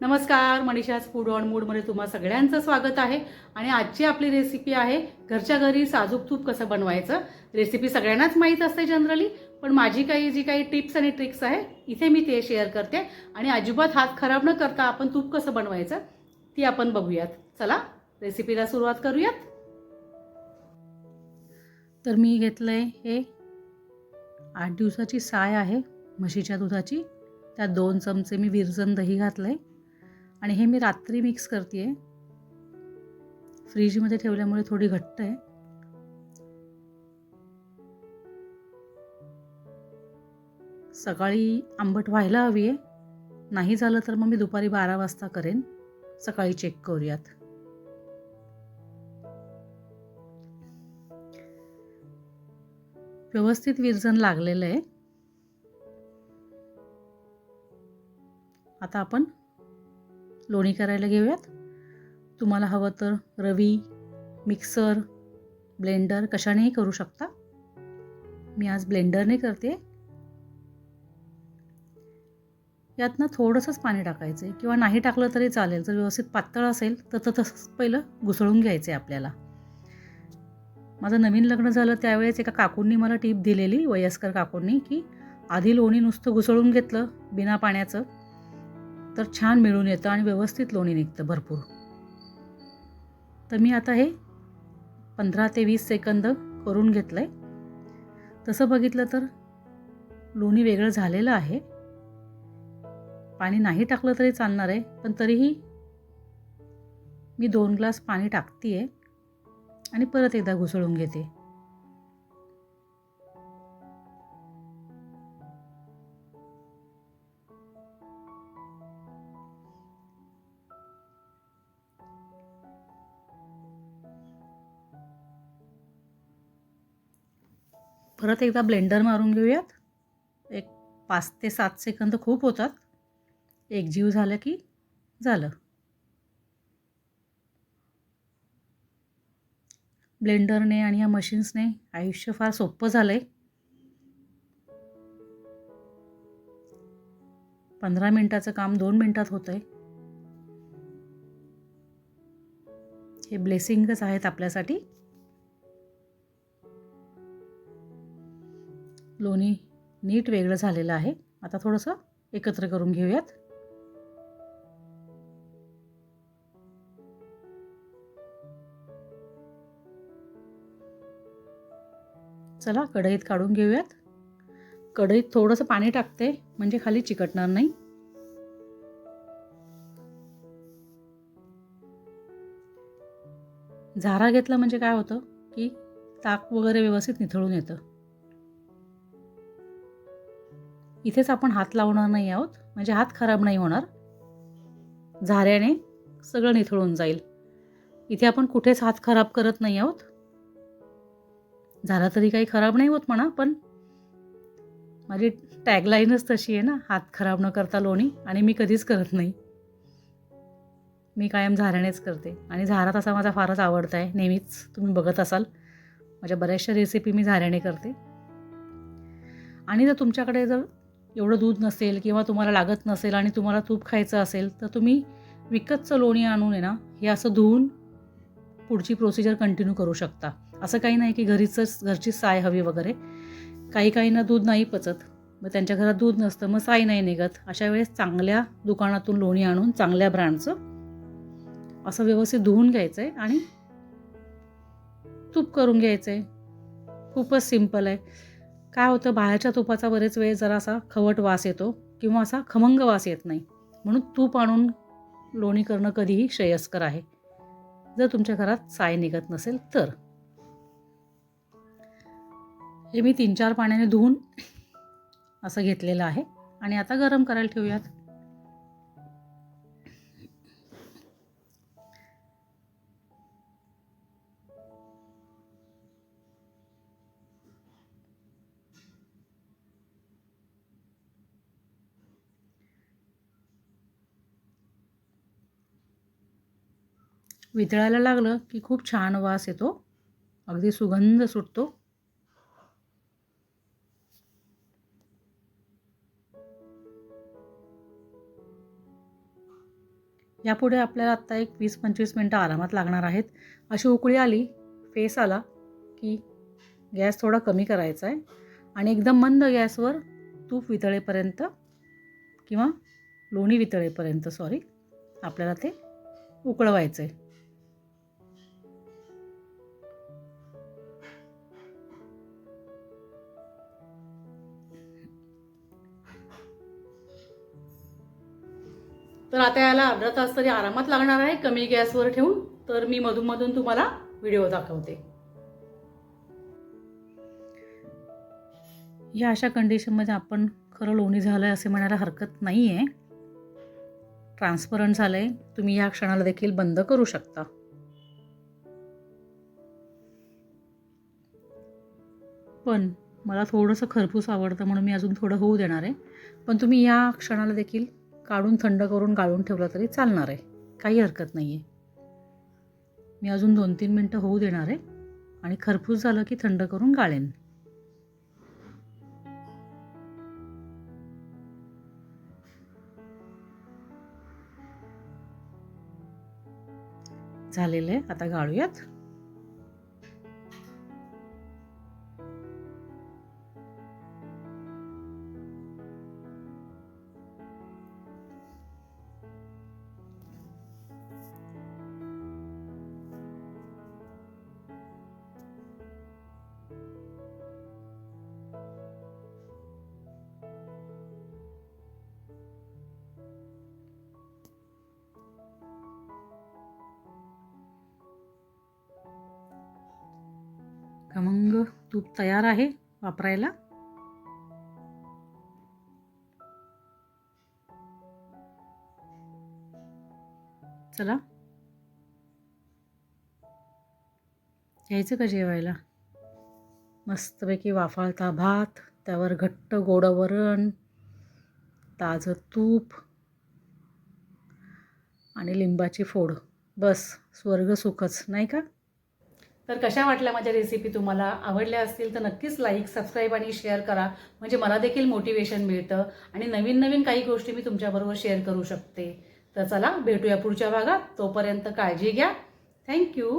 नमस्कार Manisha's food on मूडमध्ये तुम्हा सगळ्यांचं स्वागत आहे. आणि आजची आपली रेसिपी आहे घरच्या घरी साजूक तूप कसं बनवायचं? रेसिपी सगळ्यांनाच माहीत असते जनरली पण माझी काही जी काही टिप्स आणि ट्रिक्स आहे इथे मी ते शेअर करते. आणि अजिबात हात खराब न करता आपण तूप कसं बनवायचं ती आपण बघूयात. चला रेसिपीला सुरुवात करूयात. तर मी घेतलं आहे हे आठ दिवसाची साय आहे म्हशीच्या दुधाची. त्यात दोन चमचे मी विरजन दही घातलं आहे आणि हे मी रात्री मिक्स करते आहे फ्रीजमध्ये ठेवल्यामुळे थोडी घट्ट आहे. सकाळी आंबट व्हायला हवी आहे. नाही झालं तर मग मी दुपारी बारा वाजता करेन. सकाळी चेक करूयात. व्यवस्थित विरजन लागलेलं आहे. आता आपण लोणी करायला घेऊयात. तुम्हाला हवं तर रवी मिक्सर ब्लेंडर कशानेही करू शकता. मी आज ब्लेंडरने करते. यातनं थोडंसंच पाणी टाकायचं आहे किंवा नाही टाकलं तरी चालेल. जर व्यवस्थित पातळ असेल तर तर तसंच पहिलं घुसळून घ्यायचं आहे आपल्याला. माझं नवीन लग्न झालं त्यावेळेस एका काकूंनी मला टीप दिलेली वयस्कर काकूंनी की आधी लोणी नुसतं घुसळून घेतलं बिना पाण्याचं. तर छान मिळून येतं आणि व्यवस्थित लोणी निघतं भरपूर. तर मी आता हे पंधरा ते वीस सेकंद करून घेतलं आहे तसं बघितलं तर लोणी वेगळं झालेलं आहे. पाणी नाही टाकलं तरी चालणार आहे पण तरीही मी दोन ग्लास पाणी टाकते आहे आणि परत एकदा घुसळून घेते. परत एकदा ब्लेंडर मारून घेऊयात. एक पाच ते सात सेकंद खूप होतात. एक जीव झालं की झालं. ब्लेंडरने आणि या मशीन्सने आयुष्य फार सोपं झालं आहे पंधरा मिनटाचं काम दोन मिनटात होतं आहे हे ब्लेसिंगच आहेत आपल्यासाठी. लोणी नीट वेगळं झालेलं आहे. आता थोडंसं एकत्र करून घेऊयात. चला कढईत काढून घेऊयात. कढईत थोडंसं पाणी टाकते म्हणजे खाली चिकटणार नाही. झारा घेतला म्हणजे काय होतं? की ताक वगैरे व्यवस्थित निथळून येतं. इथेच आपण हात लावणार नाही आहोत. म्हणजे हात खराब नाही होणार. झाऱ्याने सगळं निथळून जाईल. इथे आपण कुठेच हात खराब करत नाही आहोत. झाला तरी काही खराब नाही होत म्हणा पण माझी टॅगलाईनच तशी आहे ना हात खराब न करता लोणी आणि मी कधीच करत नाही. मी कायम झाऱ्यानेच करते. आणि झारा तसा माझा फारच आवडता आहे नेहमीच तुम्ही बघत असाल. माझ्या बऱ्याचशा रेसिपी मी झाऱ्याने करते. आणि जर तुमच्याकडे जर एवढं दूध नसेल किंवा तुम्हाला लागत नसेल आणि तुम्हाला तूप खायचं असेल तर तुम्ही विकतचं लोणी आणून आहे ना हे असं धुवून पुढची प्रोसिजर कंटिन्यू करू शकता. असं काही नाही की घरीचंच घरची साय हवी वगैरे. काही काहींना दूध नाही पचत. मग त्यांच्या घरात दूध नसतं मग साय नाही निघत. अशा वेळेस चांगल्या दुकानातून लोणी आणून चांगल्या ब्रँडचं असं व्यवस्थित धुवून घ्यायचं आहे आणि तूप करून घ्यायचं आहे खूपच सिंपल आहे. काय होतं बाहेरच्या तुपाचा बरेच वेळ जरा असा खवट वास येतो किंवा असा खमंग वास येत नाही. म्हणून तूप आणून लोणी करणं कधीही श्रेयस्कर आहे. जर तुमच्या घरात साय निघत नसेल तर. हे मी तीन चार पाण्याने धुवून असं घेतलेलं आहे. आणि आता गरम करायला ठेवूयात. वितळायला लागलं की खूप छान वास येतो. अगदी सुगंध सुटतो. यापुढे आपल्याला आत्ता एक वीस पंचवीस मिनटं आरामात लागणार आहेत. अशी उकळी आली फेस आला की गॅस थोडा कमी करायचा आहे. आणि एकदम मंद गॅसवर तूप वितळेपर्यंत किंवा लोणी वितळेपर्यंत सॉरी आपल्याला ते उकळवायचं आहे तर आता याला अर्धा तास तरी आरामात लागणार आहे. कमी गॅसवर ठेवून तर मी मधूनमधून तुम्हाला व्हिडिओ दाखवते. या अशा कंडिशनमध्ये आपण खरं लोणी झालं आहे असे म्हणायला हरकत नाही आहे ट्रान्सपरंट झालं आहे तुम्ही या क्षणाला देखील बंद करू शकता. पण मला थोडंसं खरपूस आवडतं म्हणून मी अजून थोडं होऊ देणार आहे. पण तुम्ही या क्षणाला देखील काढून थंड करून गाळून ठेवलं तरी चालणार आहे. काही हरकत नाही आहे मी अजून दोन तीन मिनटं होऊ देणार आहे आणि खरपूस झालं की थंड करून गाळेन. झालेलं आहे. आता गाळूयात. खमंग तूप तयार आहे वापरायला? चला. यायचं का जेवायला? मस्तपैकी वाफाळता भात त्यावर घट्ट गोडं वरण ताजं तूप आणि लिंबाची फोड. बस स्वर्ग सुखच नाही का? तर कशा वाटल्या माझ्या रेसिपी तुम्हाला? आवडल्या असतील तर नक्कीच लाईक सबस्क्राईब आणि शेअर करा. म्हणजे मला देखील मोटिवेशन मिळतं आणि नवीन नवीन काही गोष्टी मी तुमच्याबरोबर शेअर करू शकते. तर चला भेटूया पुढच्या भागात. तोपर्यंत काळजी घ्या. थँक्यू